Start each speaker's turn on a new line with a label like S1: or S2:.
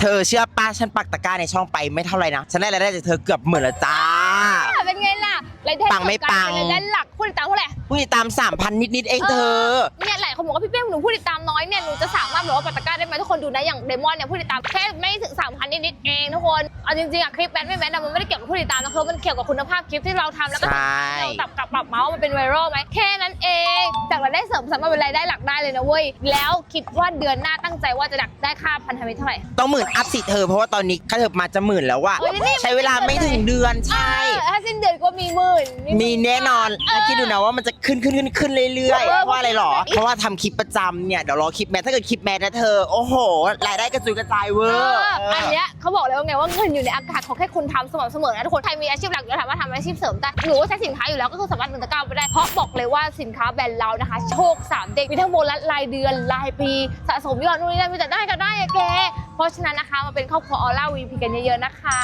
S1: เธอเชื่อป้าฉันปักตะกร้าในช่องไปไม่เท่าไหร่นะ ฉันได้รายได้จากเธอเกือบหมื่นและจ้า
S2: เป็นไงล่ะรายได้
S1: ปังไม่ปัง
S2: รายได้หลักผู้ติดตามเท่าไหร่
S1: ผู้ติดตาม3,000นิดๆเองเธอ
S2: เนี่ยหลายคนบอกว่าพี่เป้หนูผู้ติดตามน้อยเนี่ยหนูจะสามารถแบบว่าปัตตะกร้าได้ไหมทุกคนดูนะอย่างเดมอนเนี่ยผู้ติดตามแค่ไม่ถึงสามพันนิดๆเองทุกคนเอาจริงๆอะคลิปแบนไม่แบนอะมันไม่ได้เกี่ยวกับผู้ติดตามนะคือมันเกี่ยวกับคุณภาพคลิปที่เราทำแล้วก็
S1: ใช่
S2: เราตับกลับปรับเมาส์มันเป็นไวรัลไหมแค่นั้น สริมสามารถเป็นรายได้หลักได้เลยนะเว้ย แล้วคิดว่าเดือนหน้าตั้งใจว่าจะดักได้ค่าพันธมิตรเท่าไหร่
S1: ต้องหมื่นอัพสิเธอเพราะว่าตอนนี้ค่าเธอมาจะหมื่นแล้วว่ะ
S2: เฮ้ยนี่
S1: ใช้เวลาไม่ถึงเดือนใช่
S2: เออถ้าสิ้นเดือนก็ มีหมื่น
S1: มีแน่นอน
S2: เออ
S1: แล้วคิดดูนะว่ามันจะขึ้นขึ้นขึ้นขึ้นเรื่อย
S2: เออ
S1: ๆเพราะอะไรหรอ
S2: มันขึ้น
S1: เพราะว่าทำคลิปประจำเนี่ยเดี๋ยวรอคลิปแมทถ้าเกิดคลิปแมทนะเธอ โอ้โหรายได้กระจุยกระจายเว
S2: เอ
S1: อร์
S2: ออันเนี้ยเขาบอกเลยว่าไงว่าเงินอยู่ในอากาศขอแค่คุณทำสม่ำเสมอนะทุกคนใครมีอาชีพหลักอยู่แล้วสามารถทำอาชีพเสริมได้หรือว่าใช้สินค้าอยู่แล้วก็คือสามารถดึงตะกร้าไปได้เพราะบอกเลยว่าสินค้าแบรนด์เรานะคะ โชคสามเด็กมีทั้งโบนัสรายเดือนรายปีสะสมยอดนู่นนี่นั่นมีแต่ได้ก็ได้อะแกเพราะฉะนั้นนะคะมาเป็นครอบครัวออร่าวีพีกันเยอะๆนะคะ